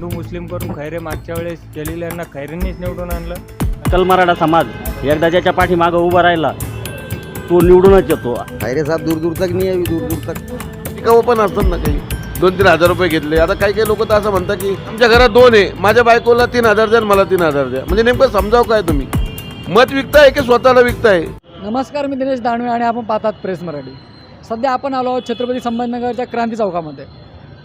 हिंदू मुस्लिम करून खैरे मागच्या वेळेस जलील यांना खैरेंनीच निवडून आणलं. कल मराठा समाज एकदा ज्याच्या पाठीमागं उभा राहिला तो निवडूनच येतो. खैरे साहेब दूर दूर तक नाही आहे दूर दूर तक. टिकाऊ पण असतात ना काही. दोन तीन हजार रुपये घेतले. आता काही काही लोक तर असं म्हणतात की आमच्या घरात दोन आहे. माझ्या बायकोला तीन हजार द्या आणि मला तीन हजार द्या. म्हणजे नेमकं समजाव काय तुम्ही? मत विकताय की स्वतःला विकताय? नमस्कार मी दिनेश दानवे आणि आपण पाहतात प्रेस मराठी. सध्या आपण आलो आहोत छत्रपती संभाजीनगरच्या क्रांती चौकामध्ये.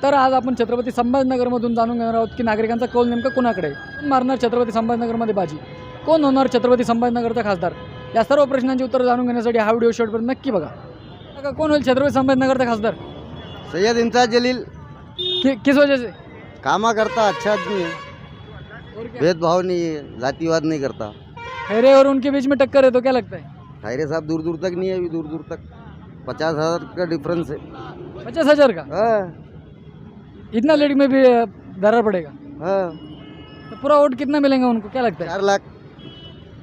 तर आज आपण छत्रपती संभाजीनगरमधून जाणून घेणार आहोत की नागरिकांचा कौल नेमका कोणाकडे? मारणार छत्रपती संभाजीनगरमध्ये बाजी? कोण होणार छत्रपती संभाजीनगरचा खासदार? या सर्व प्रश्नांची उत्तर जाणून घेण्यासाठी हा व्हिडिओ शेवटपर्यंत नक्की बघा. काका, कोण होईल छत्रपती संभाजीनगरचा खासदार? सैयद इम्तियाज जलील. कि, किस वजह से? कामा करता अच्छा आदमी है? भेदभाव नहीं है जातिवाद नहीं करता। खैरे और उनके बीच में टक्कर है तो क्या लगता है? खैरे साहब दूर दूर तक नहीं है अभी दूर दूर तक। पचास हजार का डिफरेंस है। पचास हजार का? हाँ। इतना लेट में भी दरार पड़ेगा हाँ। तो पूरा वोट कितना मिलेगा उनको क्या लगता है? चार लाख।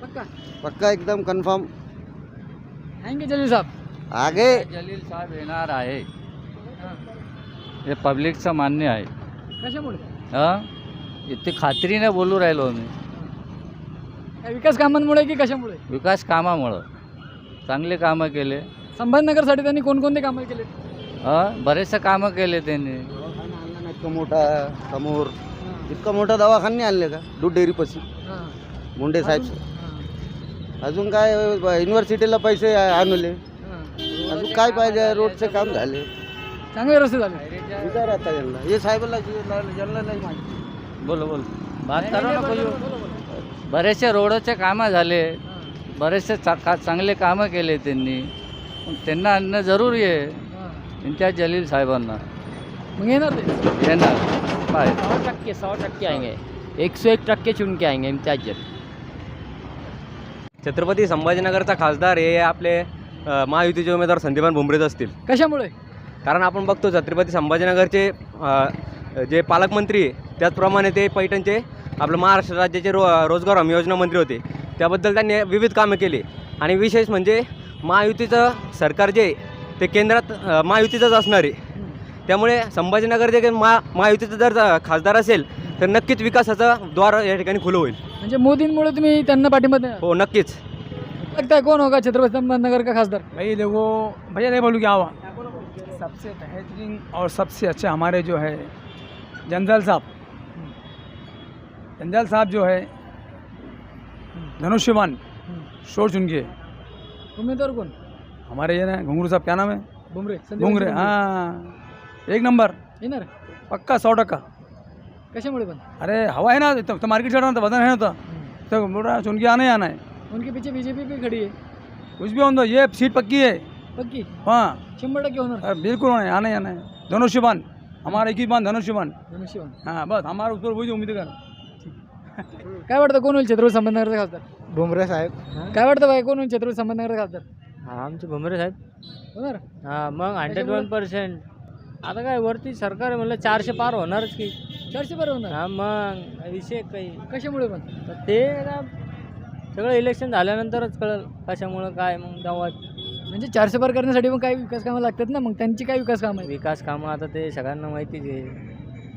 पक्का? पक्का एकदम कंफर्म आएंगे जलील साहब? आगे। जलील साहेब येणार आहे. हे पब्लिकचं मान्य आहे. कशामुळे? हां? इथे खात्रीने बोलू राहिलो मी काय विकास कामांमुळे की कशामुळे? विकास कामामुळं. चांगले कामं केले. संभाजीनगरसाठी त्यांनी कोणकोणते कामं केले? हां? बरेचसे कामं केले त्यांनी. इतका मोठा समोर इतका मोठा दवाखाना नाही आणले का? दूध डेअरी पशी मुंडे साहेब. अजून काय युनिव्हर्सिटीला पैसे आणले. अजून काय पाहिजे? रोडचे काम झाले. चांगले रस्ते झाले. विचार आता यांना. हे साहेबाला यांना नाही माहिती. बोलो बोल. बात करो ना बोलो बरेचसे रोडचे कामं झाले. बरेचसे चा का चांगले कामं केले त्यांनी. पण त्यांना आणणं जरुरी आहे. इम्तियाज जलील साहेबांना. मग येणार ते येणार. बाय. सौ टक्के सौ टक्के आएंगे. एक सौ एक टक्के चुन के आएंगे इम्तियाज जलील छत्रपती संभाजीनगरचा खासदार हे आपले अ, महायुतीचे उमेदवार संदीपान भुमरेच असतील. कशामुळे? कारण आपण बघतो छत्रपती संभाजीनगरचे अ, जे पालकमंत्री आहे, त्याचप्रमाणे ते पैठणचे आपलं महाराष्ट्र राज्याचे रो रोजगार हमी योजना मंत्री होते. त्याबद्दल त्यांनी विविध कामं केली. आणि विशेष म्हणजे महायुतीचं सरकार जे आहे, ते केंद्रात अ, महायुतीचंच असणार आहे. त्यामुळे संभाजीनगर जे काही महा महायुतीचं जर खासदार असेल तर नक्कीच विकासाचं द्वार या ठिकाणी खुलं होईल. म्हणजे मोदींमुळे तुम्ही त्यांना पाठिंबा हो नक्कीच. लगता है कौन होगा छत्रपति संभाजीनगर का खासदार? भाई देखो भैया नहीं बोलूँ क्या हुआ? सबसे बेहतरीन और सबसे अच्छे हमारे जो है जनरल साहब। जनरल साहब जो है धनुष्यवान शोर चुनके उमेदवार कोण? हमारे ये ना घुंगरू साहब क्या नाम है? संदीप घुंगरे. हाँ। एक नंबर. येणार पक्का सौ टक्का. कशामुळे पण? अरे हवा है ना तो, तो मार्केट से हटा ना, तो बदन है ना तो तो बोल रहा है के आना ही आना है उनके पीछे बीजेपी भी खड़ी है. कुछ भी हों तो ये सीट पक्की है. पक्की? हाँ. शंभर टक्के होणार अरे बिल्कुल होना है आना ही आना है धनुष्यवान हमारा एक ही बान धनुष्यवान धनुष्यबाण. हाँ बस हमारा उस पर वही उम्मीद कर काय वाटतं कोण होईल छत्रपती संभाजीनगरचा खासदार? भुमरे साहेब. काय वाटतं बाई कोण होईल छत्रपती संभाजीनगरचा खासदार? हा आमचे भुमरे साहेब. होणार हा मग हंड्रेड वन पर्सेंट आता काय वरती सरकार म्हणलं चारशे पार होणारच की. चारशे बरं होणार? हा मग विषय काही. कशामुळे पण? तर ते सगळं इलेक्शन झाल्यानंतरच कळलं कशामुळं काय मग तेव्हा म्हणजे चारशे पार करण्यासाठी पण काही विकास कामं लागतात ना मग त्यांची काय विकास कामं आहेत? विकास कामं आता ते सगळ्यांना माहितीच आहे.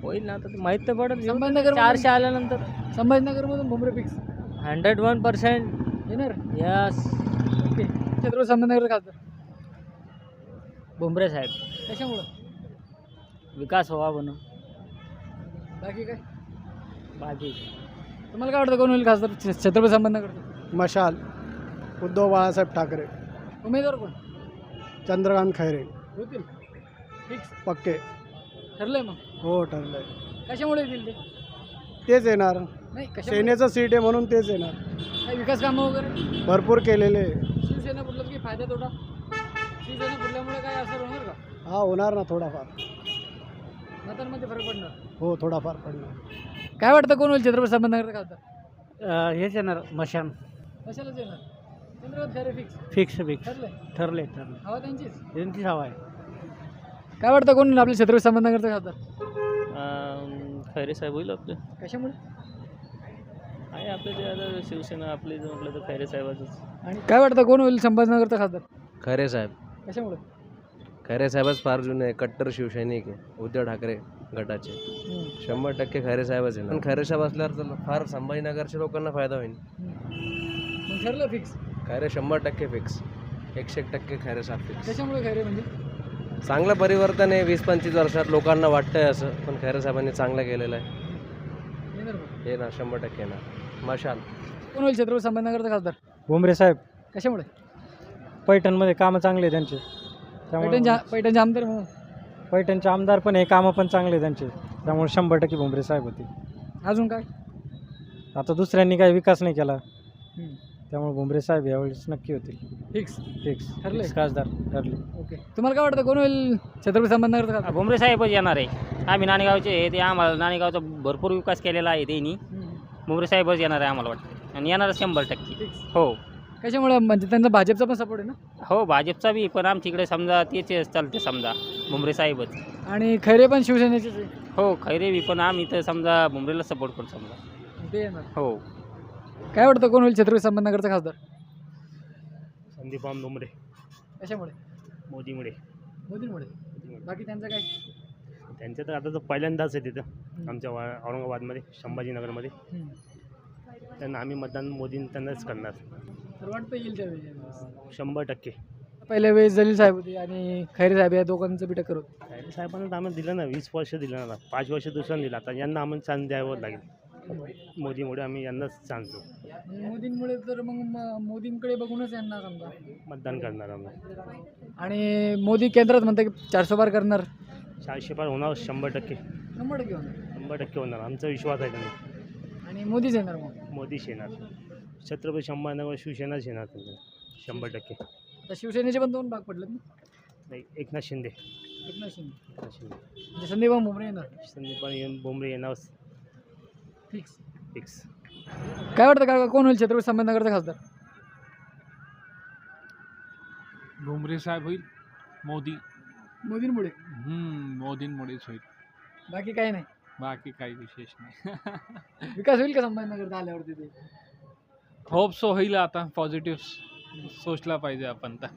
होईल ना आता ते माहीत तर पडत संभाजीनगर चारशे आल्यानंतर. संभाजीनगरमधून Bhumre fix hundred one percent. येणार? यस. ओके. छत्रपती संभाजीनगरचा खासदार. भुमरे साहेब. कशामुळं? विकास व्हावा म्हणून. बाकी काय? बाकी. तुम्हाला काय वाटतं कोण होईल खासदार? छ- छत्रपती संभाजीनगरचा मशाल उद्धव बाळासाहेब ठाकरे. उमेदवार कोण? चंद्रकांत खैरे. होतील. फिक्स. पक्के. ठरलंय मग. हो ठरलंय. कशामुळे येतील ते? तेच येणार. नाही कशा सेनेचं सीट आहे म्हणून तेच येणार. काही विकास कामं वगैरे? भरपूर केलेले शिवसेना बुडलं की फायदा तोटा? शिवसेना बुडल्यामुळे काय असर होणार का? हा होणार ना थोडाफार. मतांमध्ये फरक पडणार? हो थोडाफार पडणार. काय वाटतं कोण होईल छत्रपती संभाजीनगरचा खासदार? हेच येणार मशान. कशालाच येणार? Chandrakant Khaire fix fix fix ठरलंय ठरले ठरले. हवा त्यांचीच? हवा आहे. काय वाटतं कोण होईल आपल्या छत्रपती संभाजीनगरचा खासदार? खैरे साहेब होईल आपले. कशामुळे? आहे आपले ते आता शिवसेना आपली जर म्हटलं तर खैरे साहेबाचंच. आणि काय वाटतं कोण होईल संभाजीनगरचा खासदार? खरे साहेब. कशामुळे? खरे साहेबच फार जुने आहे कट्टर शिवसैनिक आहे उद्धव ठाकरे गटाचे। शंभर टक्के खैरे साहेबच आहे पण खैरे साहेब असल्यावर तर फार संभाजीनगरच्या लोकांना फायदा होईल. मग ठरलं फिक्स खैरे शंभर टक्के फिक्स एकशे एक टक्के खैरे साहेब फिक्स त्याच्यामुळे खैरे म्हणजे? चांगलं परिवर्तन आहे वीस पंचवीस वर्षात लोकांना वाटतंय असं पण खैरे साहेबांनी चांगलं केलेलं आहे. येणार मग. हे ना शंभर टक्के ना मशाल. कोण होईल छत्रपती संभाजीनगरचा खासदार? भुमरे साहेब. कशामुळे? पैठणमध्ये कामं चांगले त्यांचे. पैठणचे पैठणचे आमदार म्हणून. पैठणचे आमदार पण हे कामं पण चांगले त्यांचे. त्यामुळे शंभर टक्के भुमरे साहेब होते. अजून काय? आता दुसऱ्यांनी काही विकास नाही केला. त्यामुळे भुमरे साहेब यावेळेस नक्की होतील फिक्स फिक्स ठरले? फिक्स खासदार ठरले. ओके तुम्हाला काय वाटतं कोण होईल छत्रपती संभाजीनगरचा खासदार? भुमरे साहेबच येणार आहे. आम्ही नाणेगावचे आहे ते आम्हाला नाणेगावचा भरपूर विकास केलेला आहे त्यांनी. भुमरे साहेबच येणार आहे आम्हाला वाटतं. आणि येणार शंभर टक्के. हो. कशामुळे? म्हणजे त्यांचा भाजपचा पण सपोर्ट आहे ना? हो भाजपचा बी पण आमच्या इकडे समजा तेच चालते समजा भुमरे साहेबच. आणि खैरे पण शिवसेनेचेच आहे? हो खैरे बी पण आम्ही तर समजा भुमरेला सपोर्ट करू समजा. ते येणार. हो. काय वाटतं कोण होईल छत्रपती संभाजीनगरचा खासदार? संदीपान भुमरे कशामुळे? मोदीमुळे. मोदींमुळे. बाकी त्यांचं काय? त्यांचं तर आता तर पहिल्यांदाच आहे तिथं आमच्या वा औरंगाबादमध्ये संभाजीनगरमध्ये. हम्म. त्यांना आम्ही मतदान मोदी त्यांनाच करणार. वाटतं येईल शंभर टक्के. पहिल्या वेळेस जलील साहेब होते आणि खैरे साहेब या दोघांचं बी टक्कर होतं. खैरे साहेबांना आम्हाला दिलं ना वीस वर्ष दिलं ना पाच वर्ष दुसऱ्यांना दिलं. आता यांना आम्हाला चान्स द्यावं लागेल. मोदीमुळे आम्ही यांनाच चान्स देऊ मोदींमुळे तर मग म- मोदींकडे बघूनच यांना समजा. मतदान करणार आम्ही. आणि मोदी केंद्रात म्हणते की चारशे बार करणार. चारशे पार होणार शंभर टक्के. शंभर टक्के होणार. शंभर टक्के होणार. आमचा विश्वास आहे त्यांना आणि मोदीच येणार मग. मोदीच येणार. छत्रपती संभाजीनगर शिवसेनाच येणार त्यांना शंभर टक्के. आता शिवसेनेचे पण दोन भाग पडलेत ना? नाही एकनाथ शिंदे. एकनाथ शिंदे. एकनाथ शिंदे. म्हणजे संदीप भुमरे येणार. संदीपान येऊन बोंबरे येणार फिक्स. फिक्स. काय वाटतं का कोण होईल छत्रपती संभाजीनगरचा खासदार? भुमरे साहेब होईल मोदी. मोदींमुळे. मोदींमुळेच होईल. बाकी काही नाही. बाकी काही विशेष नाही. विकास होईल का संभाजीनगरचा आल्यावर तिथे होप सो होईल आता पॉझिटिव्ह सोचला पाहिजे आपण तर.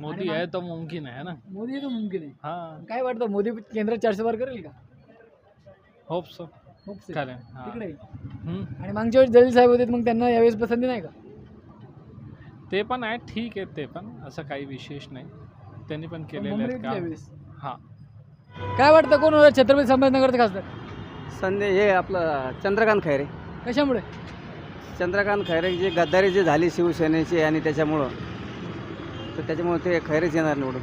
मोदी आहे तो मुमकिन आहे ना? मोदी तर मुमकिन आहे. हां. काय वाटतं मोदी केंद्रात चारशे बार करेल का? होप सो Hopes आहे. चालेल हां. तिकडे? हम्म. आणि मागच्या वेळेस जलील साहेब होते मग त्यांना यावेळेस पसंती नाही का? ते पण आहे ठीक आहे ते पण असं काही विशेष नाही. त्यांनी पण केलेले मुंबईत आहेत काम. यावेळेस? हां. काय वाटतं कोण होणार? छत्रपती संभाजीनगरचा खासदार? संदे हे आपलं चंद्रकांत खैरे. कशामुळे? चंद्रकांत खैरे जे गद्दारी जी झाली शिवसेनेची आणि त्याच्यामुळं तर त्याच्यामुळे ते खैरेच येणार निवडून.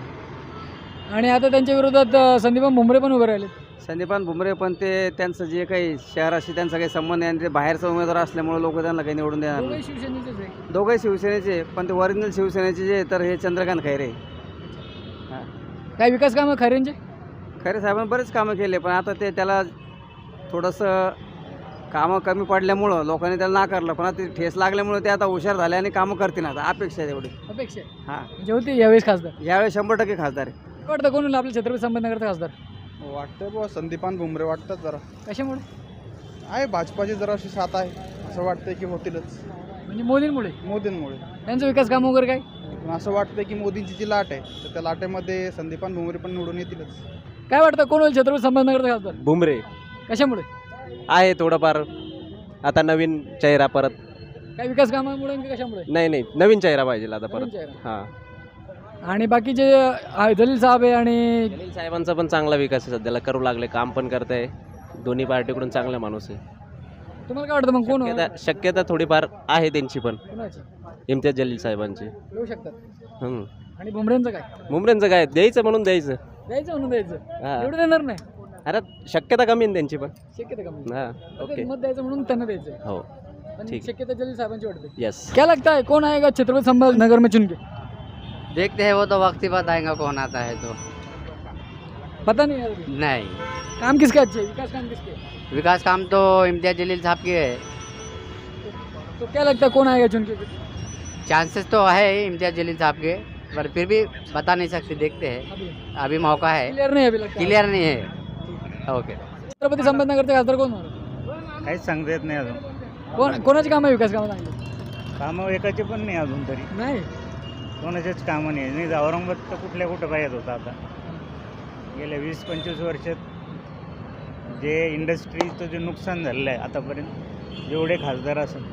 आणि आता त्यांच्या विरोधात अं, संदीपन भुमरे पण उभे राहिले संदीपान भुमरे पण ते त्यांचं जे काही शहराशी त्यांचा काही संबंध आहे आणि ते बाहेरचा उमेदवार असल्यामुळे लोक त्यांना काही निवडून देणार नाही. शिवसेनेचेच आहे. दोघंही शिवसेनेचे पण ते ओरिजिनल शिवसेनेचे जे तर हे चंद्रकांत खैरे. काय विकास कामं खऱ्यांचे खैरे साहेबांनी बरेच कामं केले पण आता ते त्याला थोडंसं कामं कमी पडल्यामुळं लोकांनी त्याला नाकारलं. पण आता ते ठेस लागल्यामुळे ते आता हुशार झाले आणि कामं करतील आता. अपेक्षा आहे तेवढी. अपेक्षा आहे. हां. म्हणजे होती यावेळेस खासदार? यावेळी शंभर टक्के खासदार आहे. काय वाटतं कोण होईल आपल्या छत्रपती संभाजीनगरचा खासदार? वाटतंय बुवा संदीपान भुमरे वाटतात जरा. कशामुळे? आहे भाजपाची जरा अशी साथ आहे. असं वाटतंय की होतीलच. म्हणजे मोदींमुळे? मोदींमुळे. त्यांचं विकास काम वगैरे काय? पण असं वाटतंय की मोदींची जी लाट आहे तर त्या लाटेमध्ये संदीपान भुमरे पण निवडून येतीलच. काय वाटतं कोण होईल छत्रपती संभाजीनगरचा खासदार? भुमरे. कशामुळे? आहे थोडंफार. आता नवीन चेहरा परत. काय विकास कामामुळे की कशामुळे? नाही नाही. नवीन चेहरा पाहिजे आता परत. हां. आणि बाकीचे अं, जलील साहेब आहे आणि जलील साहेबांचा पण चांगला विकास आहे सध्याला. करू लागले काम पण करताय. दोन्ही पार्टीकडून चांगला माणूस आहे. तुम्हाला काय वाटतं मग कोण? शक्यता शक्यता थोडीफार आहे त्यांची पण. कोणाची? इम्तियाज जलील साहेबांची. येऊ शकतात. हम्म. आणि भुमरेंचं काय? मुंबऱ्यांचं काय? द्यायचं म्हणून द्यायचं. द्यायचं म्हणून द्यायचं. हा. एवढं देणार नाही. अरे शक्यता कमी आहे ना त्यांची पण. शक्यता कमी हां ओके. मत द्यायचं म्हणून त्यांना द्यायचं. हो पण ठीक. शक्यता जलील साहेबांची वाटते. यस क्या लगता है कौन आएगा छत्रपति संभाजीनगर में चुन के? देखते हैं वो तो वक्त ही बताएंगे कौन आता है तो। पता नहीं है अभी। नहीं। काम किसके अच्छे हैं? विकास काम किसके हैं? विकास काम तो इम्तियाज जलील साहब के है। तो क्या लगता है कौन आएगा चुन के? चांसेस तो है इम्तियाज जलील साहब के पर फिर भी बता नहीं सकते देखते हैं। अभी। अभी मौका है। क्लियर नहीं है अभी लगता है। क्लियर नहीं है। ओके. छत्रपती संभाजीनगरचे खासदार कोण होणार? काहीच सांगता येत नाही अजून. कोण कोणाची कामं आहे विकास कामं चांगली? कामं एकाचे पण नाही अजून तरी. नाही? कोणाचेच कामं नाही. नाही औरंगाबाद तर कुठल्या कुठं पाहिजे होता आता. गेल्या वीस पंचवीस वर्षात जे इंडस्ट्रीचं जे नुकसान झालेलं आहे आतापर्यंत जेवढे खासदार असेल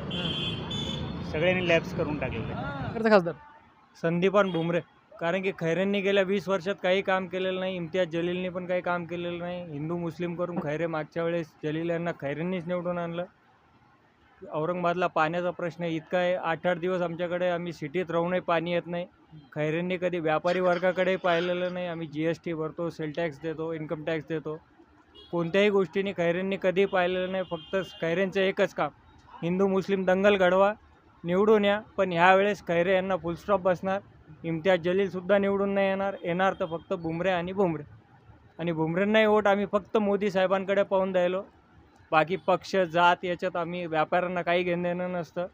सगळ्यांनी लॅब्स करून टाकलेलं करता खासदार? संदीपान भुमरे. कारण की खैरेंनी गेल्या वीस वर्षात काही काम केलेलं नाही इम्तियाज जलीलनी पण काही काम केलेलं नाही. हिंदू मुस्लिम करून खैरे मागच्या वेळेस जलील यांना खैरेंनीच निवडून आणलं. औरंगाबादला पाण्याचा प्रश्न इतका आहे आठ आठ दिवस आमच्याकडे आम्ही सिटीत राहूनही पाणी येत नाही. खैरेंनी कधी व्यापारी वर्गाकडेही पाहिलेलं नाही. आम्ही जी एस टी भरतो सेल टॅक्स देतो इन्कम टॅक्स देतो. कोणत्याही गोष्टीने खैरेंनी कधी पाहिलेलं नाही. फक्त खैरेंचं एकच काम हिंदू मुस्लिम दंगल घडवा निवडून या. पण ह्यावेळेस खैरे यांना फुलस्टॉप बसणार. इम्तियाज जलीलसुद्धा निवडून नाही येणार. येणार तर फक्त बुमरे आणि बुमरे. आणि बुमरेंनाही वोट आम्ही फक्त मोदी साहेबांकडे पाहून द्यायलो बाकी पक्ष जात याच्यात आम्ही व्यापाऱ्यांना काही घेणं देणं नसतं.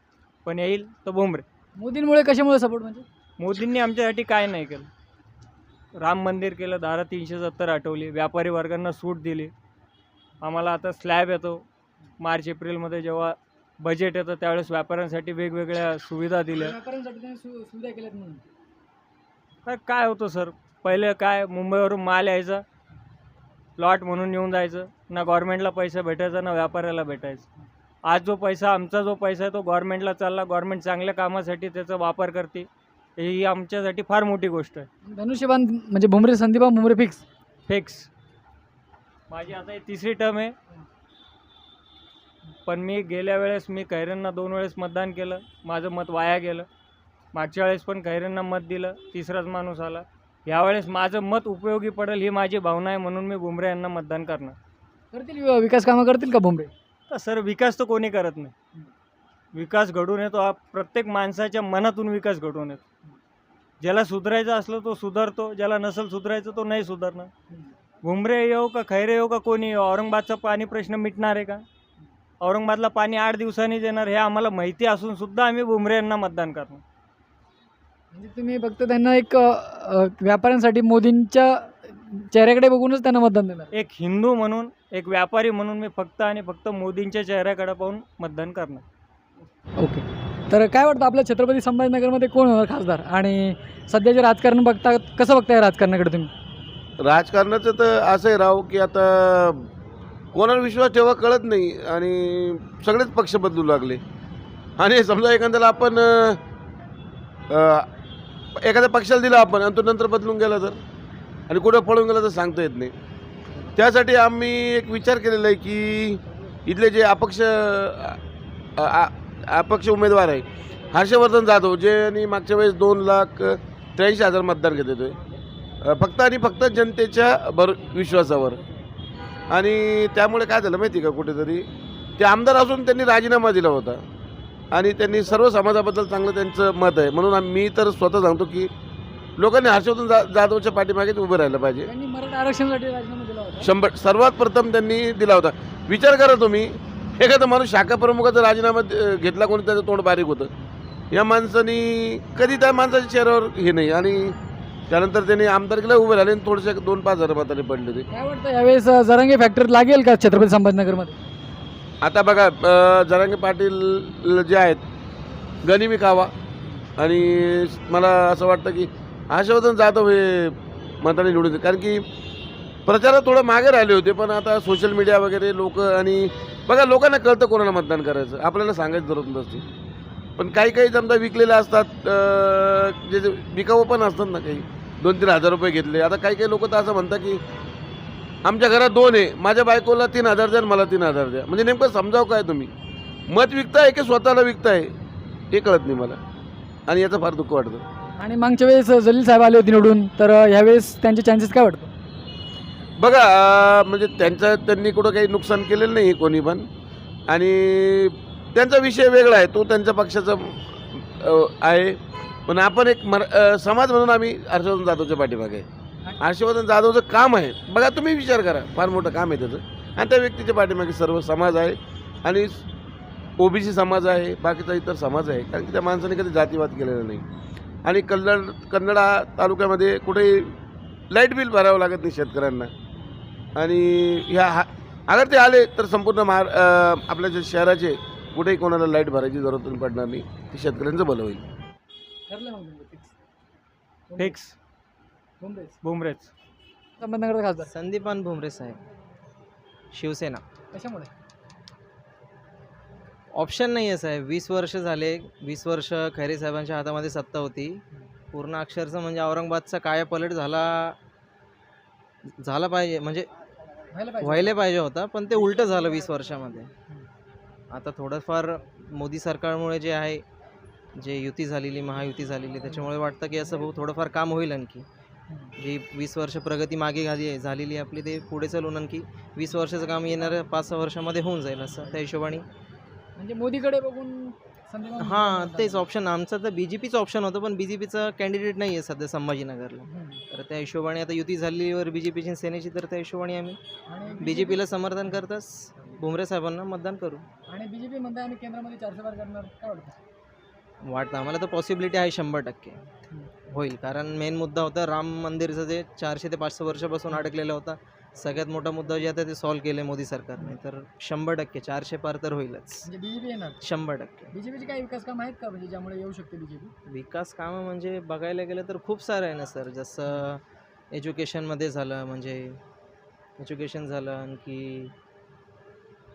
पण येईल तर बुमरे. मोदींमुळे कशामुळे सपोर्ट म्हणजे? मोदींनी आमच्यासाठी काय नाही केलं. राम मंदिर केलं धारा तीनशे सत्तर हटवली व्यापारी वर्गांना सूट दिली. आम्हाला आता स्लॅब येतो. मार्च एप्रिलमध्ये जेव्हा बजेट येतं त्यावेळेस व्यापाऱ्यांसाठी वेगवेगळ्या सुविधा दिल्या. व्यापाऱ्यांसाठी सुविधा केल्यात म्हणून. काय काय होतं सर? पहिले काय मुंबईवरून माल यायचा प्लॉट म्हणून येऊन जायचं ना गव्हर्नमेंटला पैसा भेटायचा ना व्यापाऱ्याला भेटायचं. आज जो पैसा आमचा जो पैसा आहे तो गव्हर्नमेंटला चालला गव्हर्नमेंट चांगल्या कामासाठी त्याचा वापर करते. ही आमच्यासाठी फार मोठी गोष्ट आहे. धनुष्यबाण म्हणजे भुमरे संदीपान भुमरे फिक्स फिक्स माझी आता ही तिसरी टर्म आहे. पण मी गेल्या वेळेस मी खैरेंना दोन वेळेस मतदान केलं. माझं मत वाया गेलं. मागच्या वेळेस पण खैरेंना मत दिलं तिसराच माणूस आला. यावेळेस माझं मत उपयोगी पडेल ही माझी भावना आहे म्हणून मी बुमरे यांना मतदान करणार. करतील वि- विकास कामं करतील का भुमरे? तर सर विकास तर कोणी करत नाही. विकास घडून येतो हा प्रत्येक माणसाच्या मनातून विकास घडून येतो. ज्याला सुधारायचं असलं तो सुधारतो ज्याला नसेल सुधारायचं तो नाही सुधारणार. भुमरे येऊ का खैरे येऊ का कोणी येऊ? औरंगाबादचा पाणी प्रश्न मिटणार आहे का? औरंगाबादला पाणी आठ दिवसांनीच येणार हे आम्हाला माहिती असून सुद्धा आम्ही भुमरे यांना मतदान करणार. म्हणजे तुम्ही फक्त त्यांना एक व्यापाऱ्यांसाठी मोदींच्या चेहऱ्याकडे बघूनच त्यांना मतदान देणार. एक हिंदू म्हणून एक व्यापारी म्हणून मी फक्त आणि फक्त मोदींच्या चेहऱ्याकडे पाहून मतदान करणार. ओके. तर काय वाटतं आपल्या छत्रपती संभाजीनगरमध्ये कोण होणार खासदार? आणि सध्याचे राजकारण बघता कसं बघताय राजकारणाकडे तुम्ही? राजकारणाचं तर असं आहे राव की आता कोणावर विश्वास ठेवा कळत नाही आणि सगळेच पक्ष बदलू लागले. आणि समजा एखाद्याला आपण अं, अं, एखाद्या पक्षाला दिला आपण आणि तो नंतर बदलून गेला तर? आणि कुठं पळून गेला तर सांगता येत नाही. त्यासाठी आम्ही एक विचार केलेला आहे की इथले जे अपक्ष अपक्ष उमेदवार आहे हर्षवर्धन जाधव जे आणि मागच्या वेळेस दोन लाख त्र्याऐंशी हजार मतदान घेत होते फक्त आणि फक्त जनतेच्या भर विश्वासावर. आणि त्यामुळे काय झालं माहिती का कुठेतरी? ते आमदार असून त्यांनी राजीनामा दिला होता. आणि त्यांनी सर्व समाजाबद्दल चांगलं त्यांचं मत आहे. म्हणून मी तर स्वतः सांगतो की लोकांनी हर्षवर्धन जा जाधवच्या पाठीमागेच उभं राहिलं पाहिजे. त्यांनी मराठा आरक्षणासाठी राजीनामा दिला होता. शंभर सर्वात प्रथम त्यांनी दिला होता. विचार करा तुम्ही एखादा माणूस शाखा प्रमुखाचा राजीनामा द- घेतला कोणी त्याचं तोंड बारीक होतं. या माणसानी कधी त्या माणसाच्या चेहऱ्यावर हे नाही. आणि त्यानंतर त्यांनी आमदारकीला उभे राहिले आणि थोडेसे दोन पाच हजार मताने पडले ते काय वाटतं यावेळेस अ, जरांगे फॅक्टरी लागेल का छत्रपती संभाजीनगरमध्ये? आता बघा जरांगे पाटील जे आहेत गनिमी खावा. आणि मला असं वाटतं की हर्षवर्धन जाधव हे मताने निवडून कारण की प्रचारात थोडं मागे राहिले होते पण आता सोशल मीडिया वगैरे लोक आणि बघा लोकांना कळतं कोणाला मतदान करायचं. आपल्याला सांगायची जरूरत नसते पण काही काही समजा विकलेले असतात जे जे पण असतात ना काही. दोन तीन हजार रुपये घेतले. आता काही काही लोक तर असं म्हणतात की आमच्या घरात दोन आहे. माझ्या बायकोला तीन हजार द्या मला तीन हजार द्या. म्हणजे नेमकं समजावं काय तुम्ही? मत विकताय की स्वतःला विकताय? हे कळत नाही मला. आणि याचं फार दुःख वाटतं. आणि मागच्या वेळेस जलील साहेब आले होते निवडून तर अ, यावेळेस त्यांचे चान्सेस काय वाटतं बघा अं, म्हणजे त्यांचं त्यांनी कुठं काही नुकसान केलेलं नाही कोणी पण. आणि त्यांचा विषय वेगळा आहे. तो त्यांच्या पक्षाचा अं, आहे. पण आपण एक मर अं, समाज म्हणून आम्ही हर्षवर्धन जाधवच्या पाठीमागे आहे. हर्षवर्धन जाधवचं काम आहे. बघा तुम्ही विचार करा. फार मोठं काम आहे त्याचं. आणि त्या व्यक्तीच्या पाठीमागे सर्व समाज आहे. आणि ओबीसी समाज आहे बाकीचा इतर समाज आहे. कारण की त्या माणसाने कधी जातीवाद केलेला नाही. आणि कन्नड कन्नडा तालुक्यामध्ये कुठेही लाइट बिल भरावं लागत नाही शेतकऱ्यांना. आणि ह्या हा अगर ते आले तर संपूर्ण महार आपल्या जे शहराचे कुठेही कोणाला लाइट भरायची जरूरत पडणार नाही. ते शेतकऱ्यांचं भलं होईल. फिक्स बुमरेच संभाजीनगरचा खासदार. संदीपान भुमरे साहेब. शिवसेना. कशामुळे? ऑप्शन नाही आहे साहेब. वीस वर्ष झाले. वीस वर्ष खैरे साहेबांच्या हातामध्ये सत्ता होती. पूर्ण अक्षरशः म्हणजे औरंगाबादचा कायापलट झाला झाला पाहिजे. म्हणजे व्हायला पाहिजे. व्हायला पाहिजे होता पण ते उलटं झालं वीस वर्षामध्ये. आता थोडंफार मोदी सरकारमुळे जे आहे जे युती झालेली महायुती झालेली त्याच्यामुळे वाटतं की असं भाऊ थोडंफार काम होईल आणखी. जी वीस वर्ष प्रगती मागे झालेली आहे आपली ते पुढे चालून आणखी वीस वर्षाचं काम येणाऱ्या पाच सहा वर्षामध्ये होऊन जाईल असं त्या हिशोबाने. म्हणजे मोदीकडे बघून हां तेच. ऑप्शन आमचं तर बी जे पीचं ऑप्शन होतं पण बी जे पीचं कॅन्डिडेट नाही आहे सध्या संभाजीनगरला. तर त्या हिशोबाने आता युती झालीवर बी जे पीची सेनेची तर त्या हिशोबाने आम्ही बी जे पीला समर्थन करताच भुमरे साहेबांना मतदान करू. आणि बीजेपी म्हणते आम्ही केंद्रामध्ये चारशे बार करणार काय वाटतं? वाटतं आम्हाला तर पॉसिबिलिटी आहे शंभर टक्के. होईल. कारण मेन मुद्दा होता राम मंदिरचं जे चारशे ते पाचशे वर्षापासून अडकलेलं होता सगळ्यात मोठा मुद्दा जे आता ते सॉल्व्ह केले मोदी सरकारने. तर शंभर टक्के चारशे पार तर होईलच. म्हणजे बीजेपी येणार. शंभर टक्के. बीजेपीचे काही विकास काम आहेत का? म्हणजे ज्यामुळे येऊ शकते बीजेपी विकास कामं म्हणजे बघायला गेलं तर खूप सारं आहे ना सर. जसं एज्युकेशनमध्ये झालं म्हणजे एज्युकेशन झालं आणखी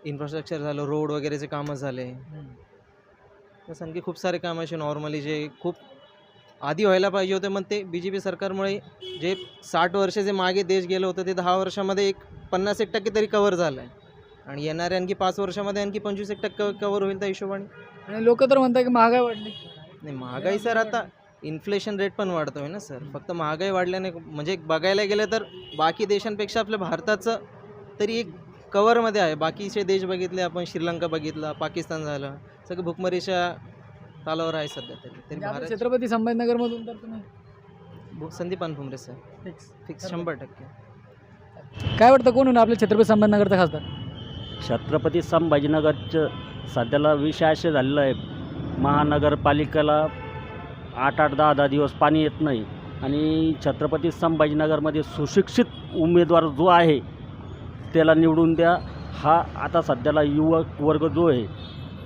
इन्फ्रास्ट्रक्चर झालं रोड वगैरेचे कामं झाले. तसं आणखी खूप सारे कामं असे नॉर्मली जे खूप आधी व्हायला पाहिजे होते मग ते बी जे पी सरकारमुळे जे साठ वर्ष जे मागे देश गेलं होतं ते दहा वर्षामध्ये एक पन्नास एक टक्के तरी कवर झालं आहे आणि येणाऱ्या आणखी पाच वर्षामध्ये आणखी पंचवीस एक टक्के कवर होईल त्या हिशोबाने. आणि लोक तर म्हणतात की महागाई वाढली. नाही महागाई सर आता इन्फ्लेशन रेट पण वाढतोय ना सर. फक्त महागाई वाढल्याने म्हणजे बघायला गेलं तर बाकी देशांपेक्षा आपल्या भारताचं तरी एक कवरमध्ये आहे. बाकीचे देश बघितले आपण श्रीलंका बघितलं पाकिस्तान झालं सगळं भुकमरीच्या तालावर आहे सध्या तरी. तरी म्हणजे आपलं भारत छत्रपती संभाजीनगरमधून तर तुम्ही भु- Sandeep Bhumre sir. Fix. Fix शंभर टक्के. काय वाटतं कोण होणार आपल्या छत्रपती संभाजीनगरचा खासदार? छत्रपती संभाजीनगरचं सध्याला विषय असे झालेला आहे. महानगरपालिकेला आठ आठ दहा दहा दिवस पाणी येत नाही. आणि छत्रपती संभाजीनगरमध्ये सुशिक्षित उमेदवार जो आहे त्याला निवडून द्या. हा आता सध्याला युवक वर्ग जो आहे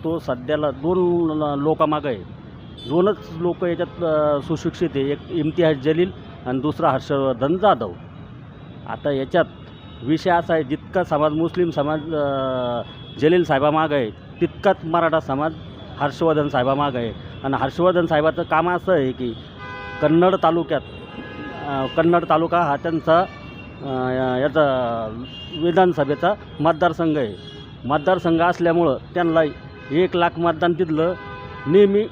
तो सध्याला दोन लोकामागं आहे. दोनच लोक याच्यात सुशिक्षित आहे. एक इम्तियाज जलील आणि दुसरा हर्षवर्धन जाधव. आता याच्यात विषय असा आहे जितका समाज मुस्लिम समाज जलील साहेबामाग आहे तितकाच मराठा समाज हर्षवर्धन साहेबामाग आहे. आणि हर्षवर्धन साहेबाचं काम असं आहे की कन्नड तालुक्यात कन्नड तालुका हा त्यांचा याचा विधानसभेचा मतदारसंघ आहे. मतदारसंघ असल्यामुळं त्यांना एक लाख मतदान तिथलं नेहमी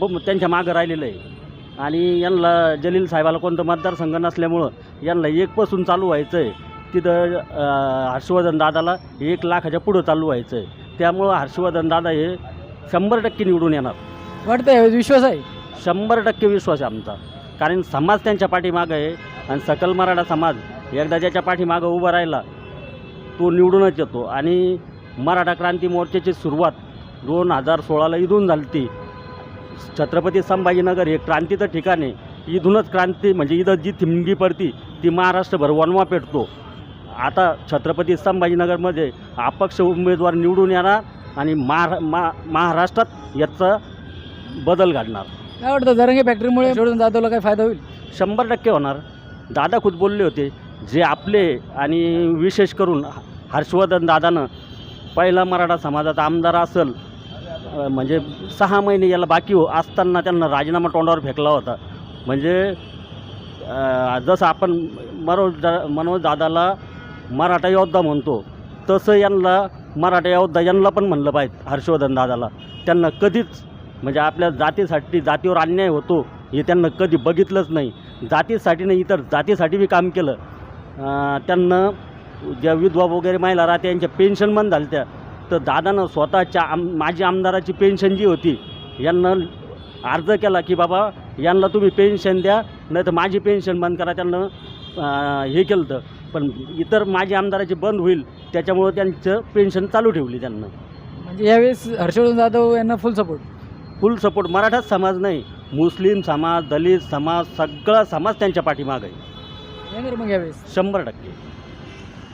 ब- त्यांच्या मागं राहिलेलं आहे. आणि यांना जलील साहेबाला कोणतं मतदारसंघ नसल्यामुळं यांना एकपासून चालू व्हायचं आहे तिथं हर्षवर्धन दादाला एक लाखाच्या पुढं चालू व्हायचं आहे त्यामुळं हर्षवर्धन दादा हे शंभर टक्के निवडून येणार. वाटतं विश्वास आहे? शंभर टक्के विश्वास आहे आमचा. कारण समाज त्यांच्या पाठीमागं आहे आणि सकल मराठा समाज एकदा ज्याच्या पाठीमागं उभा राहिला तो निवडूनच येतो. आणि मराठा क्रांती मोर्चाची सुरुवात दोन हजार सोळाला इथून झाली ती. छत्रपती संभाजीनगर हे क्रांतीचं ठिकाण आहे. इथूनच क्रांती म्हणजे इथं जी थिमगी पडती ती महाराष्ट्रभर वनवा पेटतो. आता छत्रपती संभाजीनगरमध्ये अपक्ष उमेदवार निवडून येणार आणि महारा मा महाराष्ट्रात याचा बदल घडणार. काय वाटतं जरंगे फॅक्टरीमुळे हर्षवर्धन जाधवला काय फायदा होईल? शंभर टक्के होणार. दादा खुद बोलले होते जे आपले आणि विशेष करून हर्षवर्धन दादानं पहिला मराठा समाजाचा आमदार असेल म्हणजे सहा महिने याला बाकी हो असताना त्यांना राजीनामा तोंडावर फेकला होता. म्हणजे जसं आपण मनोज दा मनोज दादाला मराठा योद्धा म्हणतो तसं यांना मराठा योद्धा यांना पण म्हणलं पाहिजे हर्षवर्धन दादाला. त्यांना कधीच म्हणजे आपल्या जातीसाठी जातीवर अन्याय होतो हे त्यांना कधी बघितलंच नाही. जातीसाठी नाही इतर जातीसाठी बी काम केलं. त्यांना ज्या विधवा वगैरे महिला राहते यांच्या पेन्शन पण झाल्या त्या तर दादानं स्वतःच्या आम माजी आमदाराची पेन्शन जी होती यांना अर्ज केला की बाबा यांना तुम्ही पेन्शन द्या नाही तर माझी पेन्शन बंद करा त्यांना हे केलं होतं पण इतर माजी आमदाराची बंद होईल त्याच्यामुळं त्यांचं पेन्शन चालू ठेवली त्यांना. म्हणजे यावेळेस हर्षवर्धन जाधव यांना फुल सपोर्ट फुल सपोर्ट मराठाच समाज नाही मुस्लिम समाज दलित समाज सगळा समाज त्यांच्या पाठीमाग आहे. मग यावेळेस. शंभर टक्के.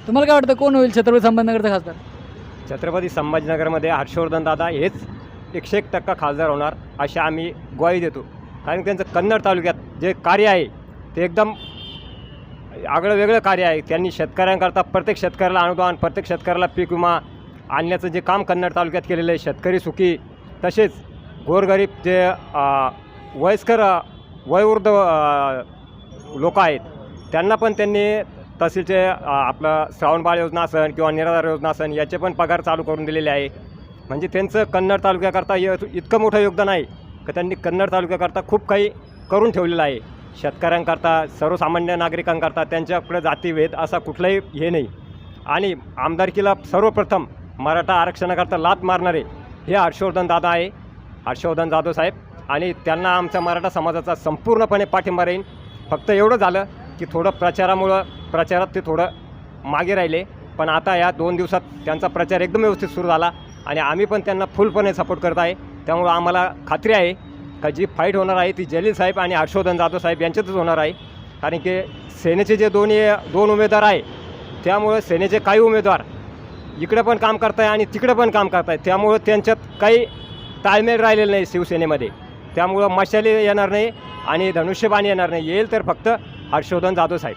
तुम्हाला काय वाटतं कोण होईल छत्रपती संभाजीनगरचा खासदार? छत्रपती संभाजीनगरमध्ये हर्षवर्धन दादा हेच एकशे एक टक्का खासदार होणार अशी आम्ही ग्वाही देतो. कारण त्यांचं कन्नड तालुक्यात जे कार्य आहे ते एकदम आगळं वेगळं कार्य आहे. त्यांनी शेतकऱ्यांकरता प्रत्येक शेतकऱ्याला अनुदान प्रत्येक शेतकऱ्याला पीक विमा आणण्याचं जे काम कन्नड तालुक्यात केलेलं आहे शेतकरी सुखी. तसेच गोरगरीब जे वयस्कर वयोवृद्ध लोक आहेत त्यांना पण त्यांनी तहसीलचे आपलं श्रावणबाळ योजना असन किंवा निराधार योजना असन याचे पण पगार चालू करून दिलेले आहे. म्हणजे त्यांचं कन्नड तालुक्याकरता य इतकं मोठं योगदान आहे का त्यांनी कन्नड तालुक्याकरता खूप काही करून ठेवलेलं आहे. शेतकऱ्यांकरता सर्वसामान्य नागरिकांकरता त्यांच्याकडे जातीभेद असा कुठलाही हे नाही. आणि आमदारकीला सर्वप्रथम मराठा आरक्षणाकरता लात मारणारे हे हर्षवर्धन दादा आहे हर्षवर्धन जाधव साहेब. आणि त्यांना आमच्या मराठा समाजाचा संपूर्णपणे पाठिंबा राहील. फक्त एवढं झालं की थोडं प्रचारामुळं प्रचारात ते थोडं मागे राहिले. पण आता या दोन दिवसात त्यांचा प्रचार एकदम व्यवस्थित सुरू झाला आणि आम्ही पण त्यांना फुलपणे सपोर्ट करत आहे. त्यामुळं आम्हाला खात्री आहे का जी फाईट होणार आहे ती जलील साहेब आणि हर्षवर्धन जाधव साहेब यांच्यातच होणार आहे. कारण की सेनेचे जे दोन्ही दोन उमेदवार आहे त्यामुळं सेनेचे काही उमेदवार इकडे पण काम करताय आणि तिकडे पण काम करताय. त्यामुळं त्यांच्यात काही ताळमेळ राहिलेलं नाही शिवसेनेमध्ये. त्यामुळं मशाली येणार नाही आणि धनुष्यबाण येणार नाही. येईल तर फक्त हर्षवर्धन जाधव साहेब.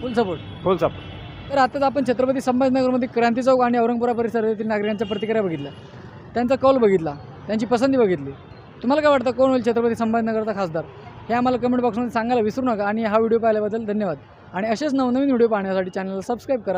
Full support. फुल सपोर्ट तर आताच आपण छत्रपती संभाजीनगरमध्ये क्रांती चौक आणि औरंगपुरा परिसरातील नागरिकांच्या प्रतिक्रिया बघितल्या. त्यांचा कौल बघितला. त्यांची पसंती बघितली. तुम्हाला काय वाटतं कोण होईल छत्रपती संभाजीनगरचा खासदार? हे आम्हाला कमेंट बॉक्समध्ये सांगायला विसरू नका आणि हा व्हिडिओ पाहिल्याबद्दल धन्यवाद. आणि असेच नवनवीन व्हिडिओ पाहण्यासाठी चॅनलला सबस्क्राईब करा.